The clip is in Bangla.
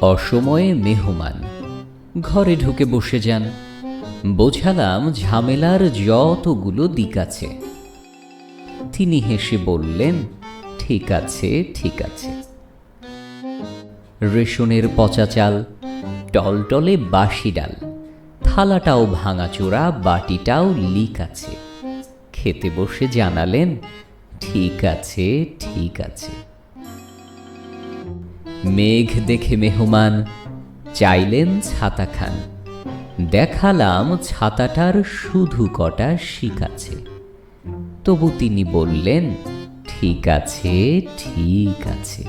অসময়ে মেহমান। ঘরে ঢুকে বসে যান। বোঝালাম ঝামেলার যতগুলো দিক আছে। তিনি হেসে বললেন, ঠিক আছে ঠিক আছে। রেশনের পচা চাল, টলটলে বাসি ডাল, থালাটাও ভাঙাচোরা, বাটিটাও লিক আছে। খেতে বসে জানালেন, ঠিক আছে ঠিক আছে। মেঘ দেখে মেহমান, চাইলেন ছাতা খান। দেখালাম ছাতাটার শুধু কটা শিক আছে। তবু তিনি বললেন, ঠিক আছে ঠিক আছে।